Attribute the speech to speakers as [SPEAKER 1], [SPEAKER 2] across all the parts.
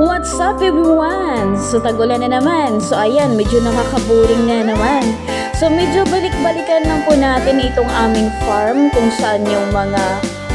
[SPEAKER 1] What's up everyone? So tagulan na naman. So ayan, medyo nakakaboring na naman. So medyo balik-balikan lang po natin itong aming farm kung saan yung mga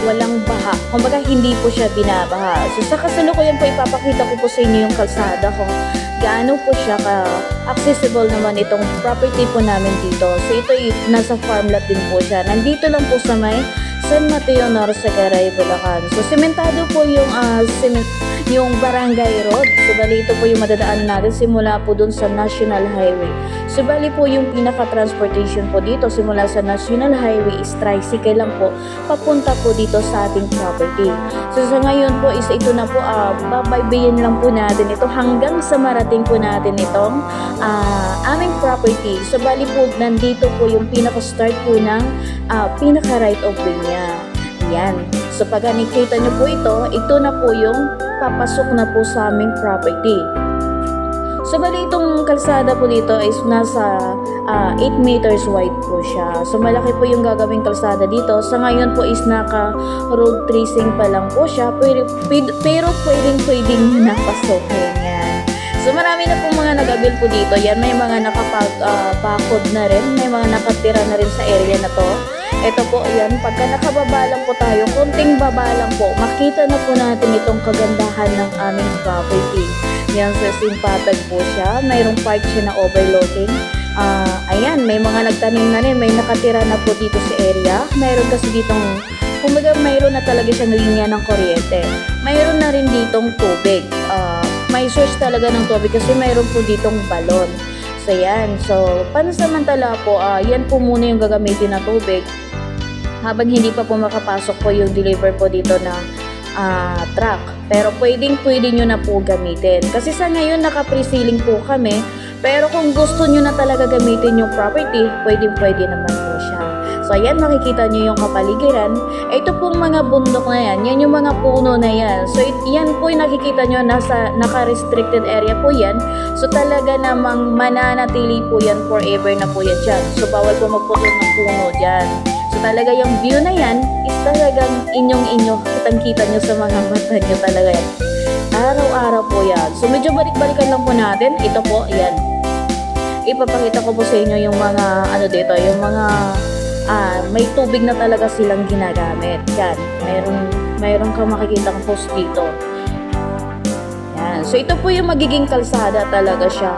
[SPEAKER 1] walang baha. Kumbaga hindi po siya binabaha. So sa kasalukuyan po ipapakita ko po sa inyo yung kalsada kung gaano po siya ka-accessible naman itong property po namin dito. So ito ay nasa farm lot din po siya. Nandito lang po sa may San Mateo Norsagaray, Bulacan. So sementado po yung ah, cement yung Barangay Road. So, bali ito po yung madadaan natin simula po dun sa National Highway. So, bali po yung pinaka-transportation po dito simula sa National Highway is tricycle lang po papunta po dito sa ating property. So, sa ngayon po is ito na po, uh, babaybayin lang po natin ito hanggang sa marating po natin itong ah, aming property. So, bali po nandito po yung pinaka-start po ng ah, pinaka-right of way niya. Yan. So pag nakita nyo po ito, ito na po yung papasok na po sa aming property. So bali itong kalsada po dito is nasa ah, 8 meters wide po siya. So malaki po yung gagawing kalsada dito. Sa ngayon po is naka road tracing pa lang po siya. Pero, pero pwedeng pwedeng napasokin yan. So marami na po mga nag-avail po dito. Yan may mga nakapag-bakod na rin. May mga nakatira na rin sa area na to. Ito po, yan. Pagka nakababa lang po tayo, konting baba lang po, makita na po natin itong kagandahan ng aming property. Yan, sa simpatag po siya. Mayroong part siya na overlooking. Ah, ayan, may mga nagtanim na rin. May nakatira na po dito sa area. Mayroon kasi ditong, kumbaga mayroon na talaga siya linya ng kuryente. Mayroon na rin ditong tubig. Ah, may source talaga ng tubig kasi mayroon po ditong balon. So, yan. So, pansamantala po, ah, yan po muna yung gagamitin na tubig habang hindi pa po makapasok po yung deliver po dito na ah, truck. Pero pwedeng pwede nyo na po gamitin. Kasi sa ngayon naka-pre-sealing po kami. Pero kung gusto nyo na talaga gamitin yung property, pwedeng pwede naman po siya. So ayan, makikita nyo yung kapaligiran. Ito pong mga bundok na yan, yan yung mga puno na yan. So it, yan po yung nakikita nyo, nasa naka-restricted area po yan. So talaga namang mananatili po yan forever na po yan dyan. So bawal po magputol ng puno dyan. So talaga yung view na yan is talagang inyong-inyo. Kitang-kita nyo sa mga mata nyo talaga yan. Araw-araw po yan. So medyo balik-balikan lang po natin. Ito po, yan. Ipapakita ko po sa inyo yung mga, ano dito, yung mga, ah, may tubig na talaga silang ginagamit. Yan. Mayroon, mayroon kang makikita post dito. Yan. So ito po yung magiging kalsada talaga siya.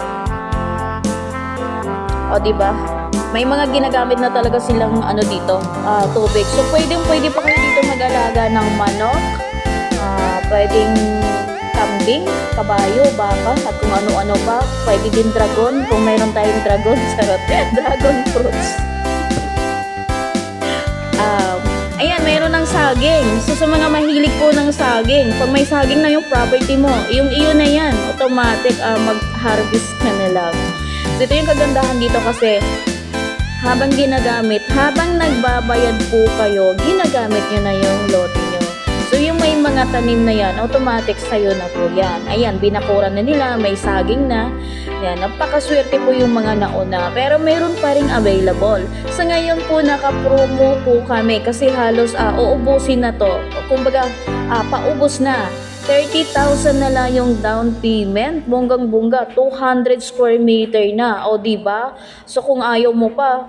[SPEAKER 1] O, di ba? May mga ginagamit na talaga silang ano dito, ah, tubig. So, pwedeng pwede pa kayo dito mag-alaga ng manok, ah, pwedeng kambing, kabayo, baka, at kung ano-ano pa. Pwede din dragon, kung mayroon tayong dragon, charot, dragon fruits. Um, ayan, mayroon ng saging. So, sa mga mahilig po ng saging, pag may saging na yung property mo, yung iyo na yan, automatic ah, mag-harvest ka na lang. So, ito yung kagandahan dito kasi habang ginagamit, habang nagbabayad po kayo, ginagamit nyo na yung lote nyo. So, yung may mga tanim na yan, automatic sa'yo na po yan. Ayan, binakuran na nila, may saging na. Yan, napakaswerte po yung mga nauna. Pero meron pa rin available. Sa ngayon po, naka-promo po kami kasi halos uh, uubusin na to. Kumbaga, ah, paubos na. 30,000 na lang yung down payment. Bonggang-bongga, 200 square meter na. O, di ba? So, kung ayaw mo pa,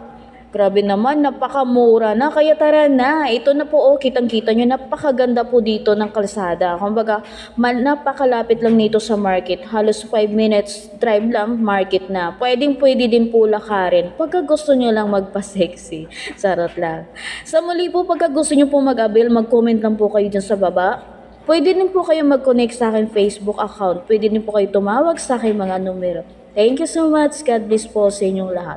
[SPEAKER 1] grabe naman, napakamura na. Kaya tara na. Ito na po, oh, kitang-kita nyo, napakaganda po dito ng kalsada. Kumbaga, mal, napakalapit lang nito sa market. Halos 5 minutes drive lang, market na. Pwedeng pwede din po lakarin. Pagka gusto nyo lang magpa-sexy. Sarot lang. Sa muli po, pagka gusto nyo po mag-avail, mag-comment lang po kayo dyan sa baba. Pwede din po kayo mag-connect sa akin Facebook account. Pwede din po kayo tumawag sa akin mga numero. Thank you so much. God bless po sa inyong lahat.